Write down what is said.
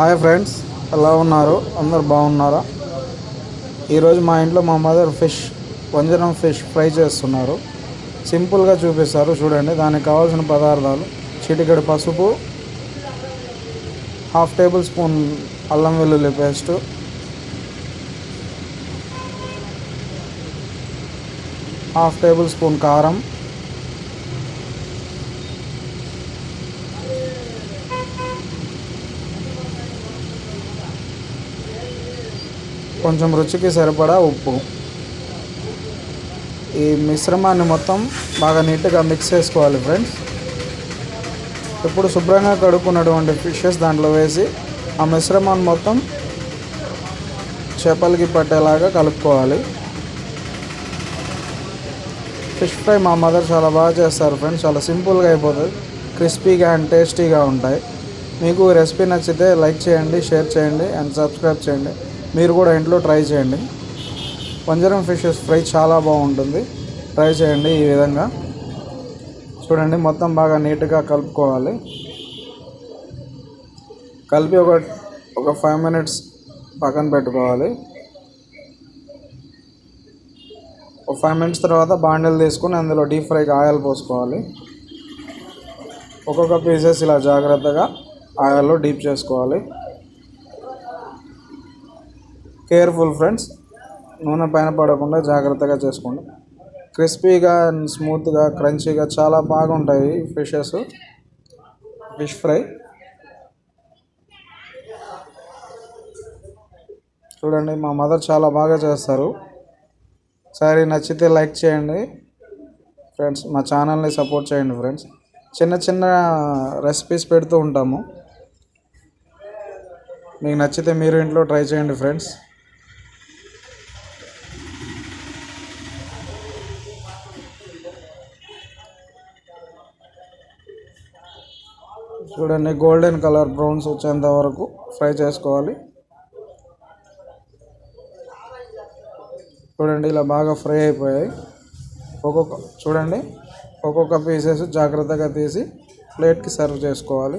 Hi friends ఎలా ఉన్నారు? అందరు బాగున్నారా? ఈరోజు మా ఇంట్లో మా మదర్ ఫిష్ వంజరం ఫిష్ ఫ్రై చేస్తున్నారు. సింపుల్గా చూపిస్తారు చూడండి. దానికి కావాల్సిన పదార్థాలు చిటికెడు పసుపు హాఫ్ టేబుల్ స్పూన్ అల్లం వెల్లుల్లి పేస్టు హాఫ్ టేబుల్ స్పూన్ కారం కొంచెం రుచికి సరిపడా ఉప్పు. ఈ మిశ్రమాన్ని మొత్తం బాగా నీట్గా మిక్స్ చేసుకోవాలి ఫ్రెండ్స్ ఇప్పుడు శుభ్రంగా కడుక్కున్నటువంటి ఫిషెస్ దాంట్లో వేసి ఆ మిశ్రమాన్ని మొత్తం చేపలకి పట్టేలాగా కలుపుకోవాలి. ఫిష్ ఫ్రై మా మదర్ చాలా బాగా చేస్తారు ఫ్రెండ్స్ చాలా సింపుల్గా అయిపోతుంది. క్రిస్పీగా అండ్ టేస్టీగా ఉంటాయి. మీకు రెసిపీ నచ్చితే లైక్ చేయండి షేర్ చేయండి అండ్ సబ్స్క్రైబ్ చేయండి. మీరు కూడా ఇంట్లో ట్రై చేయండి. పంజరం ఫిషెస్ ఫ్రై చాలా బాగుంటుంది. ట్రై చేయండి ఈ విధంగా. చూడండి మొత్తం బాగా నీట్గా కలుపుకోవాలి. కలిపి ఒక ఒక ఫైవ్ మినిట్స్ పక్కన పెట్టుకోవాలి. ఒక ఫైవ్ మినిట్స్ తర్వాత బాండలు తీసుకుని అందులో డీప్ ఫ్రైకి ఆయిల్ పోసుకోవాలి. ఒక్కొక్క పీసెస్ ఇలా జాగ్రత్తగా ఆయిల్లో డీప్ చేసుకోవాలి. Careful friends. నూనె పైన పడకుండా జాగ్రత్తగా చేసుకోండి. క్రిస్పీగా అండ్ స్మూత్గా క్రంచీగా చాలా బాగుంటాయి ఫిషెస్. Fish fry. చూడండి మా మదర్ చాలా బాగా చేస్తారు. సారీ నచ్చితే లైక్ చేయండి ఫ్రెండ్స్. మా ఛానల్ని సపోర్ట్ చేయండి ఫ్రెండ్స్. చిన్న చిన్న రెసిపీస్ పెడుతూ ఉంటాము. మీకు నచ్చితే మీరు ఇంట్లో ట్రై చేయండి ఫ్రెండ్స్. చూడండి గోల్డెన్ కలర్ బ్రౌన్స్ వచ్చేంత వరకు ఫ్రై చేసుకోవాలి. చూడండి ఇలా బాగా ఫ్రై అయిపోయాయి. ఒక్కొక్క చూడండి ఒక్కొక్క పీసెస్ జాగ్రత్తగా తీసి ప్లేట్కి సర్వ్ చేసుకోవాలి.